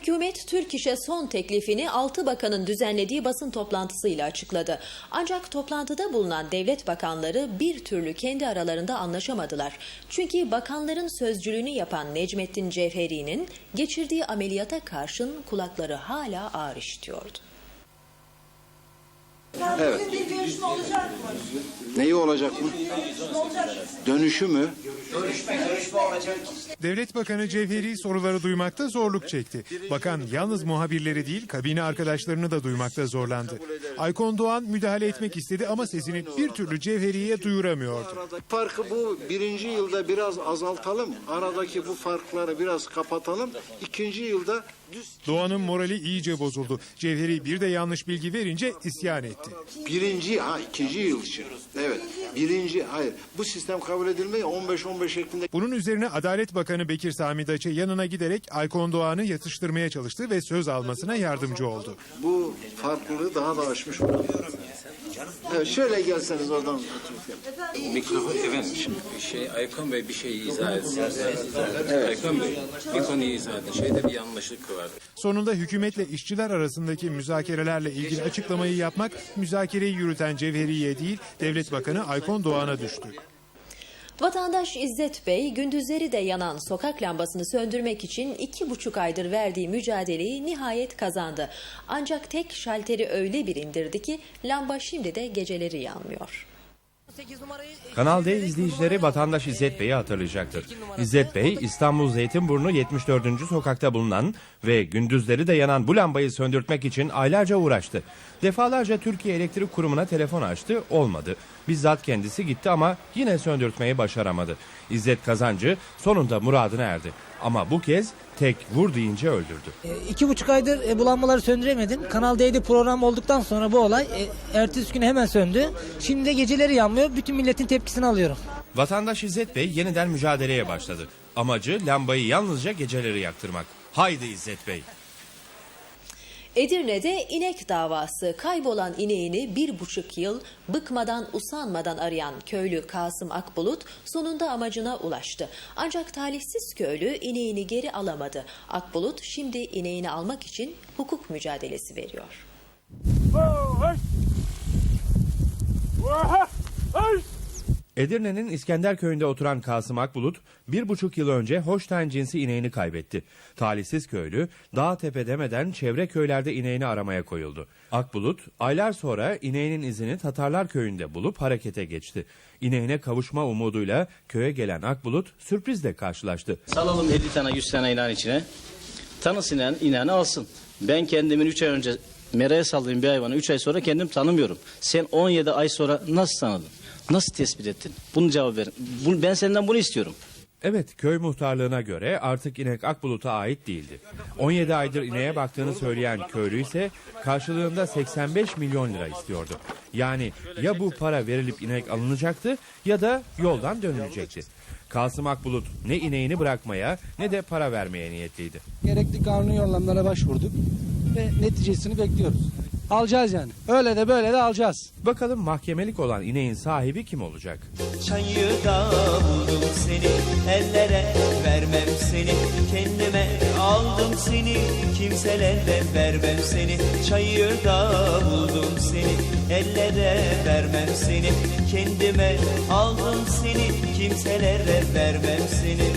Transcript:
Hükümet Türk İş'e son teklifini 6 bakanın düzenlediği basın toplantısıyla açıkladı. Ancak toplantıda bulunan devlet bakanları bir türlü kendi aralarında anlaşamadılar. Çünkü bakanların sözcülüğünü yapan Necmettin Cevheri'nin geçirdiği ameliyata karşın kulakları hala ağır işitiyordu. Evet. Neyi olacak mı? Dönüşü mü? Devlet Bakanı Cevheri soruları duymakta zorluk çekti. Bakan yalnız muhabirleri değil kabine arkadaşlarını da duymakta zorlandı. Aykon Doğan müdahale etmek istedi ama sesini bir türlü Cevheri'ye duyuramıyordu. Farkı bu birinci yılda biraz azaltalım. Aradaki bu farkları biraz kapatalım. İkinci yılda düz Doğan'ın morali iyice bozuldu. Cevheri bir de yanlış bilgi verince isyan etti. Birinci, ha ikinci yıl için. Evet. Birinci, hayır. Bu sistem kabul edilmiyor. 15-15 şeklinde Bunun üzerine Adalet Bakanı Bekir Sami Daçe yanına giderek Aykon Doğan'ı yatıştırmaya çalıştı ve söz almasına yardımcı oldu. bu farklılığı daha da aşmış olur. Evet, şöyle gelseniz oradan. Mikrofon efendim şimdi şey Aykon Bey bir şey izah etsin. Aykon Bey bir konuyu izah edin. Şeyde bir yanlışlık var. Sonunda hükümetle işçiler arasındaki müzakerelerle ilgili açıklamayı yapmak müzakereyi yürüten Cevheri'ye değil Devlet Bakanı Aykon Doğan'a düştü. Vatandaş İzzet Bey gündüzleri de yanan sokak lambasını söndürmek için iki buçuk aydır verdiği mücadeleyi nihayet kazandı. Ancak tek şalteri öyle bir indirdi ki lamba şimdi de geceleri yanmıyor. Kanal D izleyicileri vatandaş İzzet Bey'i hatırlayacaktır. İzzet Bey İstanbul Zeytinburnu 74. sokakta bulunan ve gündüzleri de yanan bu lambayı söndürtmek için aylarca uğraştı. Defalarca Türkiye Elektrik Kurumu'na telefon açtı, olmadı. Bizzat kendisi gitti ama yine söndürtmeyi başaramadı. İzzet Kazancı sonunda muradına erdi. Ama bu kez tek vur deyince öldürdü. E, İki buçuk aydır e, bu lambaları söndüremedim. Kanal D'de program olduktan sonra bu olay e, ertesi gün hemen söndü. Şimdi de geceleri yanmıyor. Bütün milletin tepkisini alıyorum. Vatandaş İzzet Bey yeniden mücadeleye başladı. Amacı lambayı yalnızca geceleri yaktırmak. Haydi İzzet Bey. Edirne'de inek davası kaybolan ineğini bir buçuk yıl bıkmadan usanmadan arayan köylü Kasım Akbulut sonunda amacına ulaştı. Ancak talihsiz köylü ineğini geri alamadı. Akbulut şimdi ineğini almak için hukuk mücadelesi veriyor. Edirne'nin İskenderköy'ünde oturan Kasım Akbulut bir buçuk yıl önce Hoştayn cinsi ineğini kaybetti. Talihsiz köylü dağ tepe demeden çevre köylerde ineğini aramaya koyuldu. Akbulut aylar sonra ineğinin izini Tatarlar köyünde bulup harekete geçti. İneğine kavuşma umuduyla köye gelen Akbulut sürprizle karşılaştı. Salalım 50 tane 100 tane inan içine. Tanısın inen, inanı alsın. Ben kendimin 3 ay önce meraya saldığım bir hayvanı 3 ay sonra kendim tanımıyorum. Sen 17 ay sonra nasıl tanıdın? Nasıl tespit ettin? Bunu cevap verin. Bu- ben senden bunu istiyorum. Evet köy muhtarlığına göre artık inek Akbulut'a ait değildi. 17 aydır ineğe baktığını söyleyen köylü ise karşılığında 85 milyon lira istiyordu. Yani ya bu para verilip inek alınacaktı ya da yoldan dönülecekti. Kasım Akbulut ne ineğini bırakmaya ne de para vermeye niyetliydi. gerekli kanuni yollamlara başvurduk ve neticesini bekliyoruz. Alacağız yani. Öyle de böyle de alacağız. Bakalım mahkemelik olan ineğin sahibi kim olacak? Çayırda buldum seni ellere vermem seni kendime aldım seni kimselere vermem seni çayırda buldum seni ellere vermem seni kendime aldım seni kimselere vermem seni